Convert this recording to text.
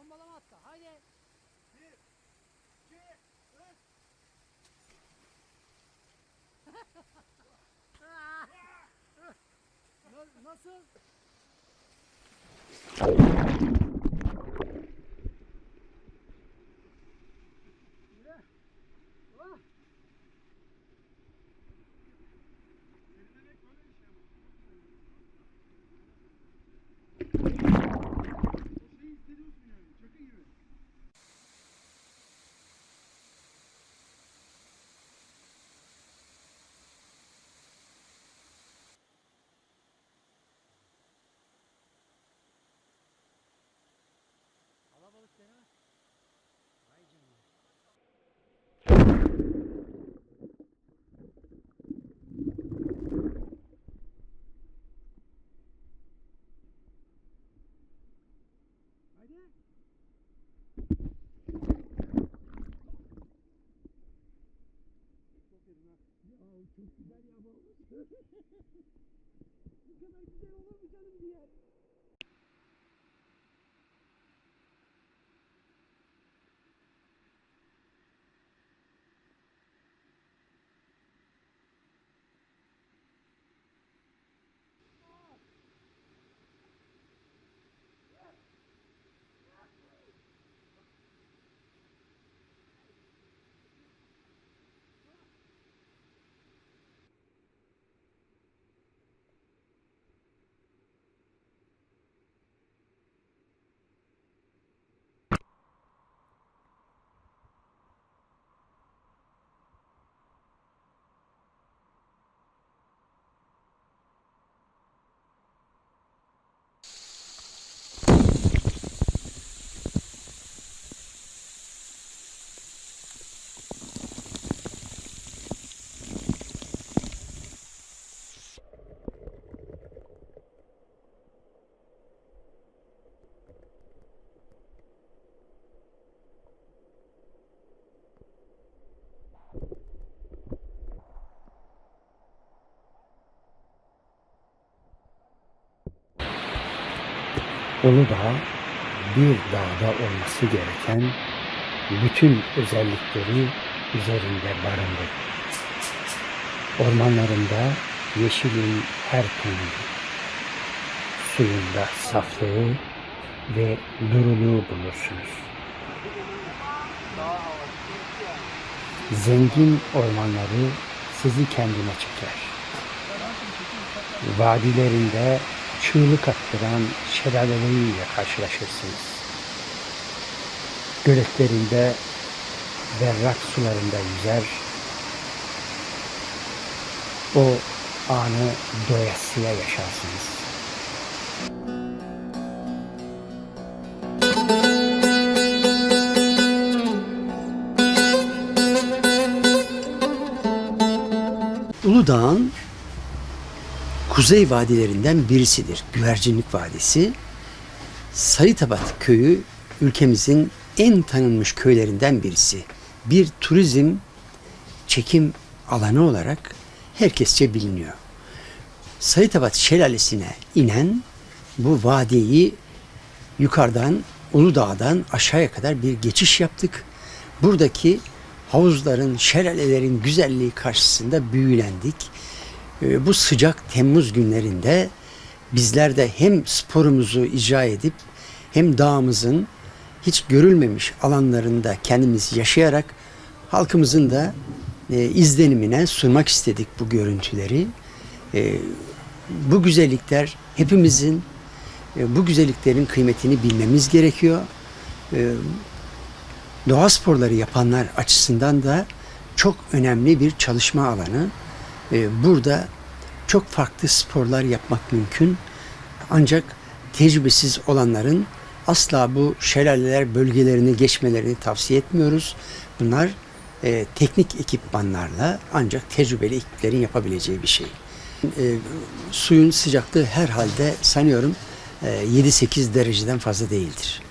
Bombalama atla. Haydi. Bir, iki, üç. Nasıl? Çok güzel ya bu. Bu kadar güzel olur mu canım diye. Uludağ bir dağda olması gereken bütün özellikleri üzerinde barındırır. Ormanlarında yeşilin her tonu, suyunda saflığı ve duruluğu bulursunuz. Zengin ormanları sizi kendine çeker. Vadilerinde çığlık attıran şelaleleriyle karşılaşırsınız. Göletlerinde berrak sularında yüzer, o anı doyasıya yaşarsınız. Uludağ'ın kuzey vadilerinden birisidir. Güvercinlik Vadisi. Sarıtabat köyü ülkemizin en tanınmış köylerinden birisi. Bir turizm çekim alanı olarak herkesçe biliniyor. Sarıtabat şelalesine inen bu vadiyi yukarıdan Uludağ'dan aşağıya kadar bir geçiş yaptık. Buradaki havuzların, şelalelerin güzelliği karşısında büyülendik. Ee, Bu sıcak Temmuz günlerinde bizler de hem sporumuzu icra edip hem dağımızın hiç görülmemiş alanlarında kendimizi yaşayarak halkımızın da e, izlenimine sunmak istedik bu görüntüleri. E, bu güzellikler hepimizin e, bu güzelliklerin kıymetini bilmemiz gerekiyor. E, doğa sporları yapanlar açısından da çok önemli bir çalışma alanı. Ee, Burada çok farklı sporlar yapmak mümkün. Ancak tecrübesiz olanların asla bu şelaleler bölgelerini geçmelerini tavsiye etmiyoruz. Bunlar e, teknik ekipmanlarla ancak tecrübeli ekiplerin yapabileceği bir şey. E, suyun sıcaklığı herhalde sanıyorum e, 7-8 dereceden fazla değildir.